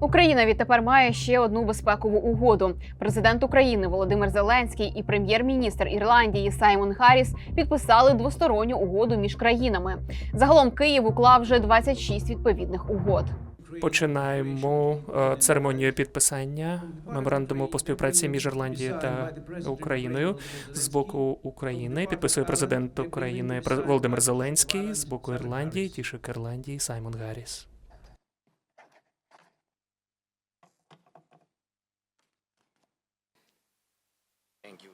Україна відтепер має ще одну безпекову угоду. Президент України Володимир Зеленський і прем'єр-міністр Ірландії Саймон Харріс підписали двосторонню угоду між країнами. Загалом Київ уклав вже 26 відповідних угод. Починаємо е, церемонію підписання меморандуму по співпраці між Ірландією та Україною з боку України. Підписує президент України Володимир Зеленський з боку Ірландії, тішик Ірландії Саймон Гарріс. Thank you.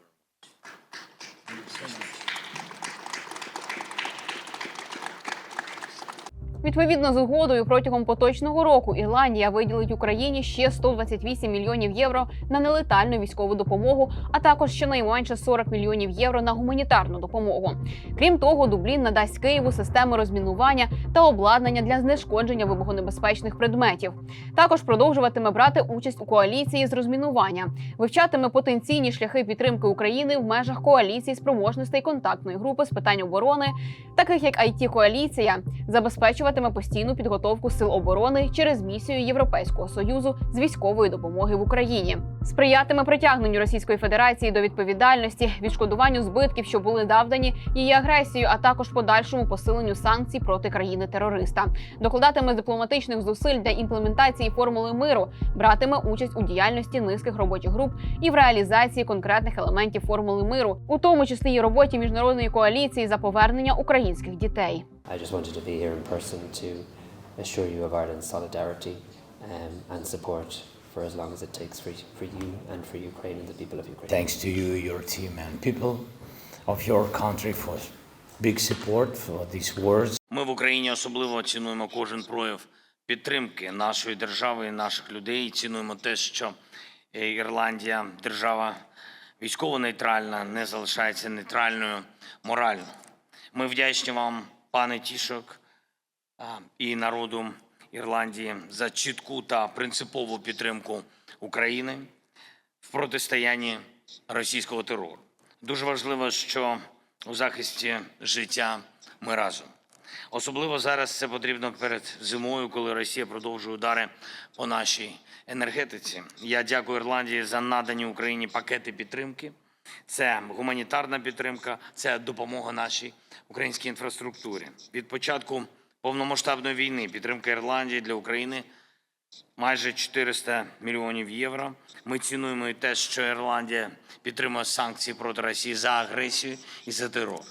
Відповідно з угодою протягом поточного року Ірландія виділить Україні ще 128 мільйонів євро на нелетальну військову допомогу, а також щонайменше 40 мільйонів євро на гуманітарну допомогу. Крім того, Дублін надасть Києву системи розмінування та обладнання для знешкодження вибухонебезпечних предметів. Також продовжуватиме брати участь у коаліції з розмінування, вивчатиме потенційні шляхи підтримки України в межах коаліції спроможностей контактної групи з питань оборони, таких як it коаліція забезпечуватиме постійну підготовку сил оборони через місію Європейського союзу з військової допомоги в Україні, сприятиме притягненню Російської Федерації до відповідальності, відшкодуванню збитків, що були завдані її агресією, а також подальшому посиленню санкцій проти країни-терориста, докладатиме дипломатичних зусиль для імплементації формули миру, братиме участь у діяльності низьких робочих груп і в реалізації конкретних елементів формули миру, у тому числі і роботі міжнародної коаліції за повернення українських дітей. I just wanted to be here in person to assure you of Ireland's solidarity um, and support for as long as it takes for, for you and for Ukraine and the people of Ukraine. Thanks to you, your team, and people of your country for big support for these words. Ми в Україні особливо цінуємо кожен прояв підтримки нашої держави і наших людей. І Цінуємо те, що е, Ірландія, держава військово нейтральна, не залишається нейтральною морально. Ми вдячні вам, пане Тішок, і народу Ірландії за чітку та принципову підтримку України в протистоянні російського терору. Дуже важливо, що у захисті життя ми разом. Особливо зараз це потрібно перед зимою, коли Росія продовжує удари по нашій енергетиці. Я дякую Ірландії за надані Україні пакети підтримки. Це гуманітарна підтримка, це допомога нашій українській інфраструктурі. Від початку повномасштабної війни підтримка Ірландії для України майже 400 мільйонів євро. Ми цінуємо і те, що Ірландія підтримує санкції проти Росії за агресію і за терор.